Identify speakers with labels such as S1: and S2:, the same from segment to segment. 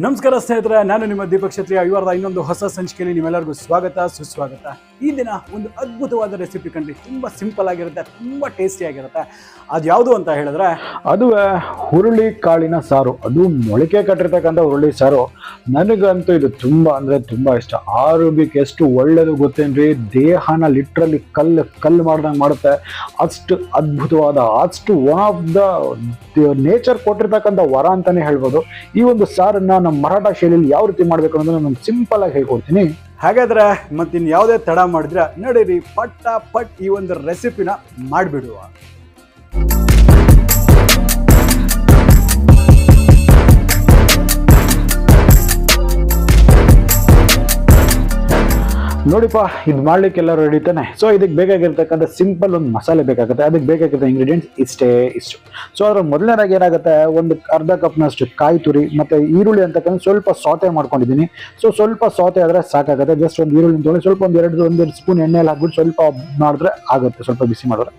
S1: ನಮಸ್ಕಾರ ಸ್ನೇಹಿತರೆ, ನಾನು ನಿಮ್ಮ ದೀಪಕ್ ಕ್ಷತ್ರಿಯ ಇವರದ ಇನ್ನೊಂದು ಹೊಸ ಸಂಚಿಕೆಯಲ್ಲಿ ನಿಮ್ಮೆಲ್ಲರಿಗೂ ಸ್ವಾಗತ, ಸುಸ್ವಾಗತ. ಈ ದಿನ ಒಂದು ಅದ್ಭುತವಾದ ರೆಸಿಪಿ ಕಂಡ್ರಿ ತುಂಬ ಸಿಂಪಲ್ ಆಗಿರುತ್ತೆ, ತುಂಬ ಟೇಸ್ಟಿ ಆಗಿರುತ್ತೆ. ಅದು ಯಾವುದು ಅಂತ ಹೇಳಿದ್ರೆ,
S2: ಅದು ಹುರುಳಿ ಕಾಳಿನ ಸಾರು. ಅದು ಮೊಳಕೆ ಕಟ್ಟಿರ್ತಕ್ಕಂಥ ಹುರುಳಿ ಸಾರು. ನನಗಂತೂ ಇದು ತುಂಬ ಅಂದರೆ ತುಂಬ ಇಷ್ಟ. ಆರೋಗ್ಯಕ್ಕೆ ಎಷ್ಟು ಒಳ್ಳೆಯದು ಗೊತ್ತೇನ್ರಿ? ದೇಹನ ಲಿಟ್ರಲಿ ಕಲ್ಲು ಕಲ್ಲು ಮಾಡ್ದಂಗೆ ಮಾಡುತ್ತೆ. ಅಷ್ಟು ಅದ್ಭುತವಾದ, ಅಷ್ಟು ಒನ್ ಆಫ್ ದ ನೇಚರ್ ಕೊಟ್ಟಿರ್ತಕ್ಕಂಥ ವರ ಅಂತಲೇ ಹೇಳ್ಬೋದು. ಈ ಒಂದು ಸಾರನ್ನ ನಮ್ಮ ಮರಾಠ ಶೈಲಿಯಲ್ಲಿ ಯಾವ ರೀತಿ ಮಾಡಬೇಕು ಅನ್ನೋದನ್ನ ನಾನು ಸಿಂಪಲ್ ಆಗಿ ಹೇಳ್ಕೊಡ್ತೀನಿ.
S1: ಹಾಗಾದ್ರೆ ಮತ್ತಿನ್ ಯಾವುದೇ ತಡ ಮಾಡಿದ್ರೆ ನಡೀರಿ, ಪಟ್ಟ ಪಟ್ ಈ ಒಂದು ರೆಸಿಪಿನ ಮಾಡಿಬಿಡುವ.
S2: ನೋಡಿಪ್ಪ, ಇದು ಮಾಡ್ಲಿಕ್ಕೆಲ್ಲ ರೆಡಿ ತಾನೆ? ಸೊ ಇದಕ್ಕೆ ಬೇಕಾಗಿರ್ತಕ್ಕಂಥ ಸಿಂಪಲ್ ಒಂದು ಮಸಾಲೆ ಬೇಕಾಗುತ್ತೆ. ಅದಕ್ಕೆ ಬೇಕಾಗಿರೋ ಇಂಗ್ರೀಡಿಯೆಂಟ್ಸ್ ಇಷ್ಟೇ ಇಷ್ಟು. ಸೊ ಅದ್ರ ಮೊದಲನೇದಾಗಿ ಏನಾಗುತ್ತೆ, ಒಂದು ಅರ್ಧ ಕಪ್ನಷ್ಟು ಕಾಯಿ ತುರಿ, ಮತ್ತೆ ಈರುಳ್ಳಿ ಅಂತಕ್ಕಂಥ ಸ್ವಲ್ಪ ಸೌತೆ ಮಾಡ್ಕೊಂಡಿದ್ದೀನಿ. ಸೊ ಸ್ವಲ್ಪ ಸೌತೆ ಆದ್ರೆ ಸಾಕಾಗುತ್ತೆ. ಜಸ್ಟ್ ಒಂದು ಈರುಳ್ಳಿ ತೊಗೊಂಡು ಸ್ವಲ್ಪ ಒಂದು ಎರಡು, ಒಂದೆರಡು ಸ್ಪೂನ್ ಎಣ್ಣೆಯಲ್ಲಿ ಹಾಕ್ಬಿಟ್ಟು ಸ್ವಲ್ಪ ಮಾಡಿದ್ರೆ ಆಗುತ್ತೆ, ಸ್ವಲ್ಪ ಬಿಸಿ ಮಾಡಿದ್ರೆ.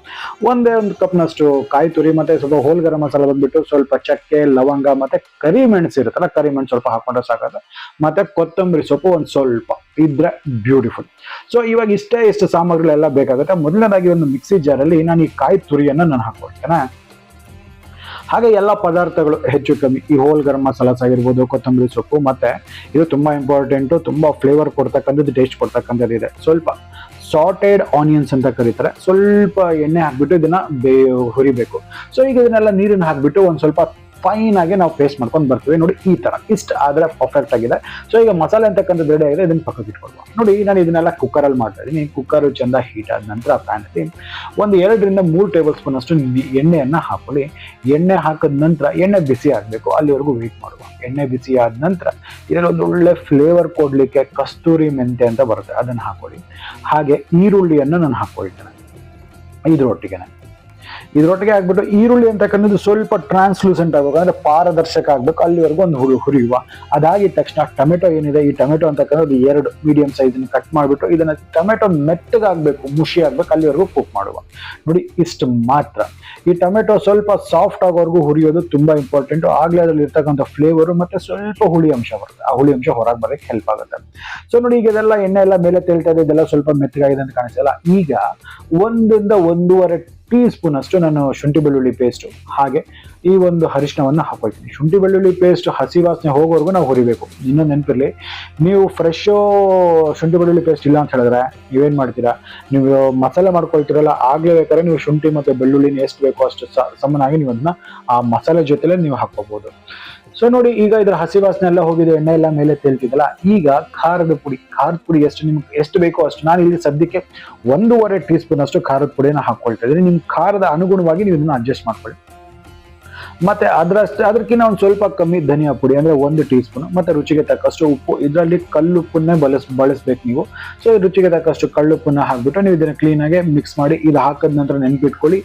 S2: ಒಂದೇ ಒಂದು ಕಪ್ನಷ್ಟು ಕಾಯಿ ತುರಿ, ಮತ್ತೆ ಸ್ವಲ್ಪ ಹೋಲ್ ಗರಂ ಮಸಾಲ ಬಂದ್ಬಿಟ್ಟು ಸ್ವಲ್ಪ ಚಕ್ಕೆ, ಲವಂಗ, ಮತ್ತೆ ಕರಿ ಮೆಣಸು ಇರುತ್ತಲ್ಲ ಕರಿ ಮೆಣಸು ಸ್ವಲ್ಪ ಹಾಕೊಂಡ್ರೆ ಸಾಕಾಗುತ್ತೆ. ಮತ್ತೆ ಕೊತ್ತಂಬರಿ ಸೊಪ್ಪು ಒಂದು ಸ್ವಲ್ಪ. ಇದ್ರೆ ಬ್ಯೂಟಿಫುಲ್ ಸೊ ಇವಾಗ ಇಷ್ಟೇ ಇಷ್ಟು ಸಾಮಗ್ರಿಗಳೆಲ್ಲ ಬೇಕಾಗುತ್ತೆ. ಮೊದಲನೇದಾಗಿ ಒಂದು ಮಿಕ್ಸಿ ಜಾರಲ್ಲಿ ನಾನು ಈ ಕಾಯಿ ತುರಿಯನ್ನು ನಾನು ಹಾಕೊಳ್ತೇನೆ ಹಾಗೆ ಎಲ್ಲ ಪದಾರ್ಥಗಳು ಹೆಚ್ಚು ಕಮ್ಮಿ, ಈ ಹೋಲ್ ಗರಂ ಮಸಾಲಾಸ್ ಆಗಿರ್ಬೋದು, ಕೊತ್ತಂಬರಿ ಸೊಪ್ಪು, ಮತ್ತೆ ಇದು ತುಂಬ ಇಂಪಾರ್ಟೆಂಟು ತುಂಬ ಫ್ಲೇವರ್ ಕೊಡ್ತಕ್ಕಂಥದ್ದು ಟೇಸ್ಟ್ ಕೊಡ್ತಕ್ಕಂಥದ್ದು ಇದೆ. ಸ್ವಲ್ಪ ಸಾಟೆಡ್ ಆನಿಯನ್ಸ್ ಅಂತ ಕರೀತಾರೆ. ಸ್ವಲ್ಪ ಎಣ್ಣೆ ಹಾಕ್ಬಿಟ್ಟು ಇದನ್ನ ಬೇ ಹುರಿಬೇಕು. ಸೊ ಈಗ ಇದನ್ನೆಲ್ಲ ನೀರನ್ನು ಹಾಕ್ಬಿಟ್ಟು ಒಂದು ಸ್ವಲ್ಪ ಫೈನ್ ಆಗಿ ನಾವು ಪೇಸ್ಟ್ ಮಾಡ್ಕೊಂಡು ಬರ್ತೀವಿ. ನೋಡಿ ಈ ತರ. ಇಷ್ಟು ಆದ್ರೆ ಪರ್ಫೆಕ್ಟ್ ಆಗಿದೆ. ಸೊ ಈಗ ಮಸಾಲೆ ಅಂತಕ್ಕಂಥದ್ದು ರೆಡಿ ಆಗಿದೆ, ಇದನ್ನ ಪಕ್ಕಕ್ಕೆ ಇಟ್ಕೊಳ್ಬೋದು ನೋಡಿ, ನಾನು ಇದನ್ನೆಲ್ಲ ಕುಕ್ಕರ್ ಅಲ್ಲಿ ಮಾಡ್ತಾ ಇದ್ದೀನಿ. ಕುಕ್ಕರ್ ಚಂದ ಹೀಟ್ ಆದ ನಂತರ ಪ್ಯಾನ್ ಅಲ್ಲಿ ಒಂದು ಎರಡರಿಂದ ಮೂರು ಟೇಬಲ್ ಸ್ಪೂನ್ ಅಷ್ಟು ಎಣ್ಣೆಯನ್ನ ಹಾಕೊಳ್ಳಿ. ಎಣ್ಣೆ ಹಾಕಿದ ನಂತರ ಎಣ್ಣೆ ಬಿಸಿ ಆಗಬೇಕು. ಅಲ್ಲಿವರೆಗೂ ವೇಟ್ ಮಾಡುವ. ಎಣ್ಣೆ ಬಿಸಿ ಆದ ನಂತರ ಇದರಲ್ಲಿ ಒಂದು ಒಳ್ಳೆ ಫ್ಲೇವರ್ ಕೊಡ್ಲಿಕ್ಕೆ ಕಸ್ತೂರಿ ಮೆಂತೆ ಅಂತ ಬರುತ್ತೆ. ಅದನ್ನ ಹಾಕೊಳ್ಳಿ. ಹಾಗೆ ಈರುಳ್ಳಿಯನ್ನು ನಾನು ಹಾಕೊಳ್ತೇನೆ ಇದ್ರೊಟ್ಟಿಗೆನೆ. ಇದ್ರೊಟ್ಟಿಗೆ ಆಗ್ಬಿಟ್ಟು ಈರುಳ್ಳಿ ಅಂತಕ್ಕಂಥದ್ದು ಸ್ವಲ್ಪ ಟ್ರಾನ್ಸ್ಲೂಸೆಂಟ್ ಆಗಬೇಕು. ಅಂದರೆ ಪಾರದರ್ಶಕ ಆಗಬೇಕು. ಅಲ್ಲಿವರೆಗೂ ಒಂದು ಹುಳು ಹುರಿಯುವ. ಅದಾಗಿದ ತಕ್ಷಣ ಟೊಮೆಟೊ ಏನಿದೆ, ಈ ಟೊಮೆಟೊ ಅಂತಕ್ಕಂಥದ್ದು ಎರಡು ಮೀಡಿಯಂ ಸೈಜನ್ನು ಕಟ್ ಮಾಡಿಬಿಟ್ಟು ಇದನ್ನು ಟೊಮೆಟೊ ಮೆತ್ತಗಾಗಬೇಕು, ಮುಷಿ ಆಗಬೇಕು, ಅಲ್ಲಿವರೆಗೂ ಕುಕ್ ಮಾಡುವ. ನೋಡಿ, ಇಷ್ಟು ಮಾತ್ರ. ಈ ಟೊಮೆಟೊ ಸ್ವಲ್ಪ ಸಾಫ್ಟ್ ಆಗೋವರೆಗೂ ಹುರಿಯೋದು ತುಂಬ ಇಂಪಾರ್ಟೆಂಟು ಆಗ್ಲೇ ಅದರಲ್ಲಿ ಇರ್ತಕ್ಕಂಥ ಫ್ಲೇವರು ಮತ್ತು ಸ್ವಲ್ಪ ಹುಳಿ ಅಂಶ ಬರುತ್ತೆ. ಆ ಹುಳಿ ಅಂಶ ಹೊರಗೆ ಬರೋಕ್ಕೆ ಹೆಲ್ಪ್ ಆಗುತ್ತೆ. ಸೊ ನೋಡಿ, ಈಗ ಇದೆಲ್ಲ ಎಣ್ಣೆ ಎಲ್ಲ ಮೇಲೆ ತೇಳ್ತಾ ಇದೆ. ಇದೆಲ್ಲ ಸ್ವಲ್ಪ ಮೆತ್ತಗಾಗಿದೆ ಅಂತ ಕಾಣಿಸಲ್ಲ ಈಗ ಒಂದರಿಂದ ಒಂದೂವರೆ ಟೀ ಸ್ಪೂನ್ ಅಷ್ಟು ನಾನು ಶುಂಠಿ ಬೆಳ್ಳುಳ್ಳಿ ಪೇಸ್ಟ್ ಹಾಗೆ ಈ ಒಂದು ಅರಿಶಿನವನ್ನು ಹಾಕೊಳ್ತೀನಿ. ಶುಂಠಿ ಬೆಳ್ಳುಳ್ಳಿ ಪೇಸ್ಟ್ ಹಸಿ ವಾಸನೆ ಹೋಗೋವರೆಗೂ ನಾವು ಹುರಿಬೇಕು. ಇನ್ನೊಂದು ನೆನಪಿರ್ಲಿ, ನೀವು ಫ್ರೆಶ್ ಶುಂಠಿ ಬೆಳ್ಳುಳ್ಳಿ ಪೇಸ್ಟ್ ಇಲ್ಲ ಅಂತ ಹೇಳಿದ್ರೆ ನೀವೇನು ಮಾಡ್ತೀರಾ? ನೀವು ಮಸಾಲೆ ಮಾಡ್ಕೊಳ್ತೀರಲ್ಲ, ಆಗಲೇ ಬೇಕಾದ್ರೆ ನೀವು ಶುಂಠಿ ಮತ್ತೆ ಬೆಳ್ಳುಳ್ಳಿನ ಎಷ್ಟು ಬೇಕೋ ಅಷ್ಟು ಸಮನಾಗಿ ನೀವು ಅದನ್ನ ಆ ಮಸಾಲೆ ಜೊತೆಲೇ ನೀವು ಹಾಕೋಬಹುದು ಸೊ ನೋಡಿ, ಈಗ ಇದ್ರ ಹಸಿ ವಾಸನೆ ಎಲ್ಲ ಹೋಗಿದೆ, ಎಣ್ಣೆ ಎಲ್ಲ ಮೇಲೆ ತೇಲ್ತಿದಲ್ಲ ಈಗ ಖಾರದ ಪುಡಿ ಖಾರದ ಪುಡಿ ಎಷ್ಟು ನಿಮ್ಗೆ ಎಷ್ಟು ಬೇಕೋ ಅಷ್ಟು. ನಾನು ಇಲ್ಲಿ ಸದ್ಯಕ್ಕೆ ಒಂದೂವರೆ ಟೀ ಸ್ಪೂನ್ ಅಷ್ಟು ಖಾರದ ಪುಡಿಯನ್ನು ಹಾಕೊಳ್ತಾ ಇದ್ದೀನಿ. ನಿಮ್ ಖಾರದ ಅನುಗುಣವಾಗಿ ನೀವು ಇದನ್ನ ಅಡ್ಜಸ್ಟ್ ಮಾಡ್ಕೊಳ್ಳಿ. ಮತ್ತೆ ಅದರಷ್ಟು ಅದಕ್ಕಿಂತ ಒಂದು ಸ್ವಲ್ಪ ಕಮ್ಮಿ ಧನಿಯಾ ಪುಡಿ ಅಂದ್ರೆ ಒಂದು ಟೀ ಸ್ಪೂನ್ ಮತ್ತೆ ರುಚಿಗೆ ತಕ್ಕಷ್ಟು ಉಪ್ಪು, ಇದರಲ್ಲಿ ಕಲ್ಲುಪ್ಪನ್ನೇ ಬಳಸ್, ಬಳಸ್ಬೇಕು ನೀವು. ಸೊ ರುಚಿಗೆ ತಕ್ಕಷ್ಟು ಕಳ್ಳುಪ್ಪನ್ನ ಹಾಕ್ಬಿಟ್ಟು ನೀವು ಇದನ್ನ ಕ್ಲೀನ್ ಆಗಿ ಮಿಕ್ಸ್ ಮಾಡಿ, ಇದು ಹಾಕಿದ ನಂತರ ನೆನ್ಪಿಟ್ಕೊಳ್ಳಿ.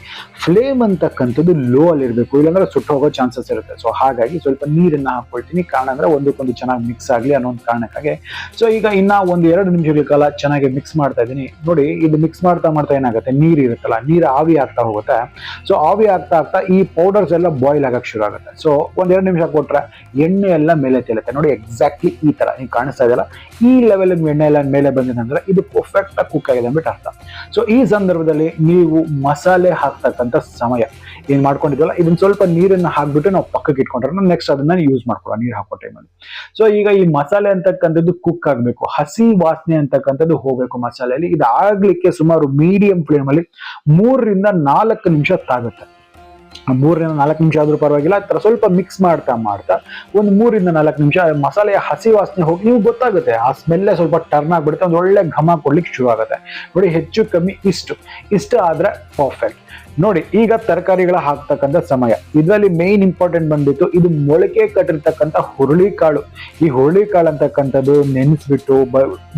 S2: ಫ್ಲೇಮ್ ಅಂತಕ್ಕಂಥದ್ದು ಲೋ ಅಲ್ಲಿ ಇರಬೇಕು, ಇಲ್ಲಾಂದ್ರೆ ಸುಟ್ಟು ಹೋಗೋ ಚಾನ್ಸಸ್ ಇರುತ್ತೆ. ಸೊ ಹಾಗಾಗಿ ಸ್ವಲ್ಪ ನೀರನ್ನ ಹಾಕೊಳ್ತೀನಿ ಕಾರಣ ಅಂದ್ರೆ ಒಂದಕ್ಕೊಂದು ಚೆನ್ನಾಗಿ ಮಿಕ್ಸ್ ಆಗಲಿ ಅನ್ನೋ ಒಂದು ಕಾರಣಕ್ಕಾಗಿ. ಸೊ ಈಗ ಇನ್ನ ಒಂದು ಎರಡು ನಿಮಿಷಗಳ ಕಾಲ ಚೆನ್ನಾಗಿ ಮಿಕ್ಸ್ ಮಾಡ್ತಾ ಇದ್ದೀನಿ. ನೋಡಿ, ಇದು ಮಿಕ್ಸ್ ಮಾಡ್ತಾ ಮಾಡ್ತಾ ಏನಾಗುತ್ತೆ? ನೀರು ಇರುತ್ತಲ್ಲ, ನೀರು ಆವಿ ಆಗ್ತಾ ಹೋಗುತ್ತೆ. ಸೊ ಆವಿ ಆಗ್ತಾ ಆಗ್ತಾ ಈ ಪೌಡರ್ಸ್ ಎಲ್ಲ ಬಾಯ್ಲ್ ಆಗಕ್ಕೆ ಶುರು ಆಗುತ್ತೆ. ಸೊ ಒಂದ್ ಎರಡು ನಿಮಿಷ ಕೊಟ್ರೆ ಎಣ್ಣೆ ಎಲ್ಲ ಮೇಲೆ ತೇಲುತ್ತೆ ನೋಡಿ ಎಕ್ಸಾಕ್ಟ್ಲಿ ಈ ತರ ನೀವು ಕಾಣಿಸ್ತಾ ಇದೆಯಲ್ಲ? ಈ ಲೆವೆಲ್ ಎಣ್ಣೆ ಎಲ್ಲ ಮೇಲೆ ಬಂದಿದೆ ಅಂದ್ರೆ ಇದು ಪರ್ಫೆಕ್ಟ್ ಆಗಿ ಕುಕ್ ಆಗಿದೆ ಅಂದ್ಬಿಟ್ಟು ಅರ್ಥ. ಸೊ ಈ ಸಂದರ್ಭದಲ್ಲಿ ನೀವು ಮಸಾಲೆ ಹಾಕ್ತಕ್ಕಂಥ ಸಮಯ ಏನ್ ಮಾಡ್ಕೊಂಡಿದ್ವಲ್ಲ? ಇದನ್ನ ಸ್ವಲ್ಪ ನೀರನ್ನ ಹಾಕ್ಬಿಟ್ಟು ನಾವು ಪಕ್ಕಕ್ಕೆ ಇಟ್ಕೊಂಡ್ರೆ ನೆಕ್ಸ್ಟ್ ಅದನ್ನ ಯೂಸ್ ಮಾಡ್ಕೊಳ್ಳೋ ನೀರು ಹಾಕೋ ಟೈಮಲ್ಲಿ ಸೊ ಈಗ ಈ ಮಸಾಲೆ ಅಂತಕ್ಕಂಥದ್ದು ಕುಕ್ ಆಗ್ಬೇಕು. ಹಸಿ ವಾಸನೆ ಅಂತಕ್ಕಂಥದ್ದು ಹೋಗ್ಬೇಕು ಮಸಾಲೆಯಲ್ಲಿ. ಇದಾಗ್ಲಿಕ್ಕೆ ಸುಮಾರು ಮೀಡಿಯಂ ಫ್ಲೇಮಲ್ಲಿ ಮೂರರಿಂದ ನಾಲ್ಕು ನಿಮಿಷ ತಾಗುತ್ತೆ. ಮೂರರಿಂದ ನಾಲ್ಕು ನಿಮಿಷ ಆದರೂ ಪರವಾಗಿಲ್ಲ, ಆ ಥರ ಸ್ವಲ್ಪ ಮಿಕ್ಸ್ ಮಾಡ್ತಾ ಮಾಡ್ತಾ ಒಂದು ಮೂರಿಂದ ನಾಲ್ಕು ನಿಮಿಷ ಮಸಾಲೆಯ ಹಸಿ ವಾಸನೆ ಹೋಗಿ ನೀವು ಗೊತ್ತಾಗುತ್ತೆ, ಆ ಸ್ಮೆಲ್ಲೇ ಸ್ವಲ್ಪ ಟರ್ನ್ ಆಗಿಬಿಡುತ್ತೆ, ಒಂದು ಒಳ್ಳೆ ಘಮ ಕೊಡ್ಲಿಕ್ಕೆ ಶುರು ಆಗುತ್ತೆ. ನೋಡಿ, ಹೆಚ್ಚು ಕಮ್ಮಿ ಇಷ್ಟು. ಇಷ್ಟು ಆದ್ರೆ ಪರ್ಫೆಕ್ಟ್ ನೋಡಿ, ಈಗ ತರಕಾರಿಗಳ ಹಾಕ್ತಕ್ಕಂಥ ಸಮಯ. ಇದರಲ್ಲಿ ಮೇನ್ ಇಂಪಾರ್ಟೆಂಟ್ ಬಂದ್ಬಿಟ್ಟು ಇದು ಮೊಳಕೆ ಕಟ್ಟಿರ್ತಕ್ಕಂಥ ಹುರುಳಿಕಾಳು. ಈ ಹುರುಳಿಕಾಳು ಅಂತಕ್ಕಂಥದ್ದು ನೆನೆಸ್ಬಿಟ್ಟು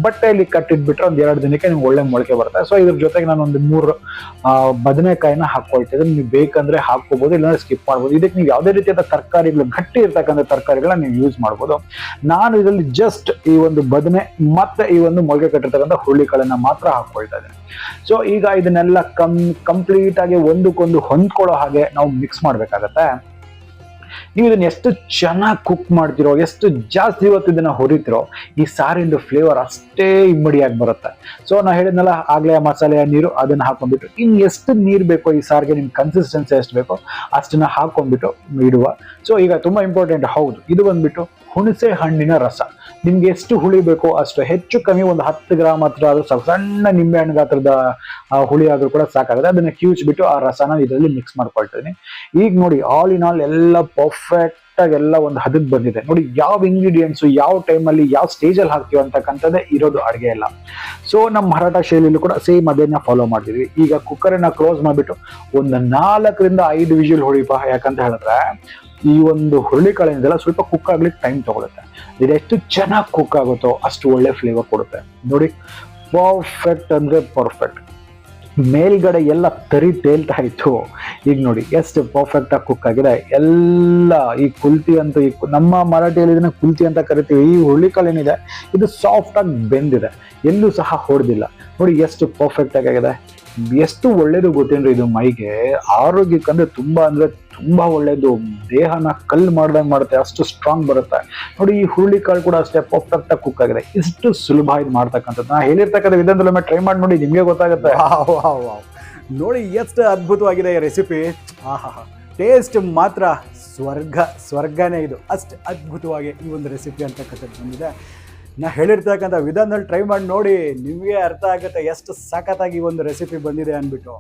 S2: ಬಟ್ಟೆಯಲ್ಲಿ ಕಟ್ಟಿಟ್ಬಿಟ್ರೆ ಒಂದ್ ಎರಡು ದಿನಕ್ಕೆ ನಿಮ್ಗೆ ಒಳ್ಳೆ ಮೊಳಕೆ ಬರುತ್ತೆ. ಸೊ ಇದ್ರ ಜೊತೆಗೆ ನಾನು ಒಂದು ಮೂರು ಬದನೆಕಾಯಿನ ಹಾಕೊಳ್ತೇನೆ ನೀವು ಬೇಕಂದ್ರೆ ಹಾಕೋಬಹುದು ಇಲ್ಲಾಂದ್ರೆ ಸ್ಕಿಪ್ ಮಾಡ್ಬೋದು. ಇದಕ್ಕೆ ನೀವು ಯಾವುದೇ ರೀತಿಯಾದ ತರಕಾರಿಗಳು, ಗಟ್ಟಿ ಇರ್ತಕ್ಕಂಥ ತರಕಾರಿಗಳನ್ನ ನೀವು ಯೂಸ್ ಮಾಡ್ಬೋದು. ನಾನು ಇದರಲ್ಲಿ ಜಸ್ಟ್ ಈ ಒಂದು ಬದನೆ ಮತ್ತೆ ಈ ಒಂದು ಮೊಳಕೆ ಕಟ್ಟಿರ್ತಕ್ಕಂಥ ಹುರುಳಿಕಾಳನ್ನ ಮಾತ್ರ ಹಾಕೊಳ್ತಾ ಇದ್ದೇನೆ. ಸೊ ಈಗ ಇದನ್ನೆಲ್ಲ ಕಂ ಕಂಪ್ಲೀಟ್ ಆಗಿ ಒಂದಕ್ಕೊಂದು ಹೊಂದ್ಕೊಳ್ಳೋ ಹಾಗೆ ನಾವು ಮಿಕ್ಸ್ ಮಾಡಬೇಕಾಗತ್ತೆ. ನೀವು ಇದನ್ನ ಎಷ್ಟು ಚೆನ್ನಾಗಿ ಕುಕ್ ಮಾಡ್ತಿರೋ, ಎಷ್ಟು ಜಾಸ್ತಿ ಇವತ್ತು ಇದನ್ನ ಹೊರಿತಿರೋ, ಈ ಸಾರಿಂದು ಫ್ಲೇವರ್ ಅಷ್ಟೇ ಇಮ್ಮಡಿಯಾಗಿ ಬರುತ್ತೆ. ಸೊ ನಾ ಹೇಳಿದ್ನಲ್ಲ, ಆಗ್ಲೇ ಮಸಾಲೆಯ ನೀರು ಅದನ್ನ ಹಾಕೊಂಡ್ಬಿಟ್ಟು, ಇನ್ ಎಷ್ಟು ನೀರು ಬೇಕೋ ಈ ಸಾರಿಗೆ ನಿಮ್ ಕನ್ಸಿಸ್ಟೆನ್ಸಿ ಎಷ್ಟು ಬೇಕೋ ಅಷ್ಟನ್ನ ಹಾಕೊಂಡ್ಬಿಟ್ಟು ಇಡುವ. ಸೊ ಈಗ ತುಂಬಾ ಇಂಪಾರ್ಟೆಂಟ್ ಹೌದು, ಇದು ಬಂದ್ಬಿಟ್ಟು ಹುಣಸೆ ಹಣ್ಣಿನ ರಸ. ನಿಮ್ಗೆ ಎಷ್ಟು ಹುಳಿ ಬೇಕೋ ಅಷ್ಟು ಹೆಚ್ಚು ಕಮ್ಮಿ ಒಂದು ಹತ್ತು ಗ್ರಾಮ್ ಹತ್ರ ಆದ್ರೂ ಸ್ವಲ್ಪ ಸಣ್ಣ ನಿಂಬೆ ಹಣ್ಣು ಗಾತ್ರದ ಹುಳಿ ಆದ್ರೂ ಕೂಡ ಸಾಕಾಗುತ್ತೆ. ಅದನ್ನ ಕ್ಯೂಚ್ ಬಿಟ್ಟು ಆ ರಸನ ಇದರಲ್ಲಿ ಮಿಕ್ಸ್ ಮಾಡ್ಕೊಳ್ತೀನಿ ಈಗ ನೋಡಿ ಆಲ್ ಇನ್ ಆಲ್ ಎಲ್ಲ ಪರ್ಫೆಕ್ಟ್ ಎಲ್ಲ ಒಂದು ಹದಕ್ ಬಂದಿದೆ. ನೋಡಿ, ಯಾವ ಇಂಗ್ರೀಡಿಯೆಂಟ್ಸ್ ಯಾವ ಟೈಮಲ್ಲಿ ಯಾವ ಸ್ಟೇಜಲ್ಲಿ ಹಾಕ್ತೀವಿ ಅಂತಕ್ಕಂಥದ್ದೇ ಇರೋದು ಅಡುಗೆ ಎಲ್ಲ ಸೊ ನಮ್ಮ ಮರಾಠ ಶೈಲಿಯಲ್ಲಿ ಕೂಡ ಸೇಮ್ ಅದನ್ನ ಫಾಲೋ ಮಾಡ್ತಿದ್ವಿ. ಈಗ ಕುಕ್ಕರನ್ನ ಕ್ಲೋಸ್ ಮಾಡಿಬಿಟ್ಟು ಒಂದು ನಾಲ್ಕರಿಂದ ಐದು ವಿಷಲ್ ಹೊಡಿಪ ಯಾಕಂತ ಹೇಳಿದ್ರೆ ಈ ಒಂದು ಹುರುಳಿಕಾಳಿನಿಂದೆಲ್ಲ ಸ್ವಲ್ಪ ಕುಕ್ ಆಗ್ಲಿಕ್ಕೆ ಟೈಮ್ ತಗೊಳುತ್ತೆ. ಇದು. ಎಷ್ಟು ಚೆನ್ನಾಗಿ ಕುಕ್ ಆಗುತ್ತೋ ಅಷ್ಟು ಒಳ್ಳೆ ಫ್ಲೇವರ್ ಕೊಡುತ್ತೆ. ನೋಡಿ ಪರ್ಫೆಕ್ಟ್ ಅಂದ್ರೆ ಪರ್ಫೆಕ್ಟ್ ಮೇಲ್ಗಡೆ ಎಲ್ಲ ತರಿ ತೇಲ್ತಾ ಇತ್ತು. ಈಗ ನೋಡಿ, ಎಷ್ಟು ಪರ್ಫೆಕ್ಟ್ ಆಗಿ ಕುಕ್ ಆಗಿದೆ. ಎಲ್ಲ ಈ ಕುಲ್ತಿ ಅಂತ ಈ ನಮ್ಮ ಮರಾಠಿಯಲ್ಲಿ ಇದನ್ನ ಕುಲ್ತಿ ಅಂತ ಕರಿತೀವಿ. ಈ ಹುರುಳಿಕಾಳು ಏನಿದೆ, ಇದು ಸಾಫ್ಟ್ ಆಗಿ ಬೆಂದಿದೆ. ಎಲ್ಲೂ ಸಹ ಹೊಡೆದಿಲ್ಲ. ನೋಡಿ, ಎಷ್ಟು ಪರ್ಫೆಕ್ಟ್ ಆಗಿದೆ. ಎಷ್ಟು ಒಳ್ಳೇದು ಗೊತ್ತೇನ್ರಿ ಇದು ಮೈಗೆ? ಆರೋಗ್ಯಕ್ಕಂದ್ರೆ ತುಂಬಾ ಅಂದ್ರೆ ತುಂಬಾ ಒಳ್ಳೇದು. ದೇಹನ ಕಲ್ಲು ಮಾಡ್ದಂಗ್ ಮಾಡುತ್ತೆ, ಅಷ್ಟು ಸ್ಟ್ರಾಂಗ್ ಬರುತ್ತೆ. ನೋಡಿ, ಈ ಹುರುಳಿಕಾಳು ಕೂಡ ಅಷ್ಟೇ ಪರ್ಫೆಕ್ಟ್ ಆಗಿ ಕುಕ್ ಆಗಿದೆ. ಇಷ್ಟು ಸುಲಭ ಇದು ಮಾಡ್ತಕ್ಕಂಥದ್ದು. ನಾ ಹೇಳಿರ್ತಕ್ಕಂಥ ವಿಧಾನದಲ್ಲೊಮ್ಮೆ ಟ್ರೈ ಮಾಡಿ ನೋಡಿ ನಿಮ್ಗೆ ಗೊತ್ತಾಗುತ್ತೆ.
S1: ನೋಡಿ, ಎಷ್ಟು ಅದ್ಭುತವಾಗಿದೆ ಈ ರೆಸಿಪಿ ಆಹಾ ಟೇಸ್ಟ್ ಮಾತ್ರ ಸ್ವರ್ಗ, ಸ್ವರ್ಗನೇ ಇದು. ಅಷ್ಟು ಅದ್ಭುತವಾಗಿ ಈ ಒಂದು ರೆಸಿಪಿ ಅಂತಕ್ಕಂಥದ್ದು ಬಂದಿದೆ. ನಾ ಹೇಳಿರ್ತಕ್ಕಂಥ ವಿಧಾನದಲ್ಲಿ ಟ್ರೈ ಮಾಡಿ ನೋಡಿ ನಿಮಗೆ ಅರ್ಥ ಆಗುತ್ತೆ ಎಷ್ಟು ಸಖತ್ತಾಗಿ ಒಂದು ರೆಸಿಪಿ ಬಂದಿದೆ ಅಂದ್ಬಿಟ್ಟು.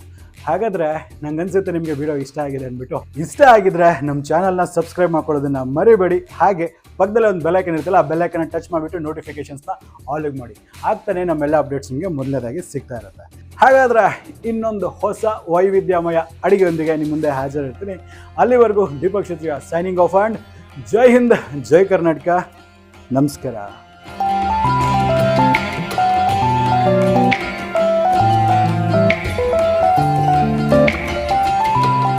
S1: ಹಾಗಾದರೆ ನಂಗೆ ಅನಿಸುತ್ತೆ ನಿಮಗೆ ವಿಡಿಯೋ ಇಷ್ಟ ಆಗಿದೆ ಅಂದ್ಬಿಟ್ಟು. ಇಷ್ಟ ಆಗಿದ್ರೆ ನಮ್ಮ ಚಾನಲ್ನ ಸಬ್ಸ್ಕ್ರೈಬ್ ಮಾಡ್ಕೊಳ್ಳೋದನ್ನ ಮರಿಬೇಡಿ. ಹಾಗೆ ಪಕ್ಕದಲ್ಲಿ ಒಂದು ಬೆಲೈಕನ್ ಇರುತ್ತಲ್ಲ, ಆ ಬೆಲೈಕನ್ನ ಟಚ್ ಮಾಡಿಬಿಟ್ಟು ನೋಟಿಫಿಕೇಷನ್ಸ್ನ ಆಲಿಗೆ ಮಾಡಿ. ಆಗ್ತಾನೆ ನಮ್ಮೆಲ್ಲ ಅಪ್ಡೇಟ್ಸ್ ನಿಮಗೆ ಮೊದಲನೇದಾಗಿ ಸಿಗ್ತಾ ಇರುತ್ತೆ. ಹಾಗಾದ್ರೆ ಇನ್ನೊಂದು ಹೊಸ ವೈವಿಧ್ಯಮಯ ಅಡಿಗೆಯೊಂದಿಗೆ ನಿಮ್ಮ ಮುಂದೆ ಹಾಜರಿರ್ತೀನಿ. ಅಲ್ಲಿವರೆಗೂ Deepak Kshatriya signing off and ಜೈ ಹಿಂದ್, ಜೈ ಕರ್ನಾಟಕ. ನಮಸ್ಕಾರ.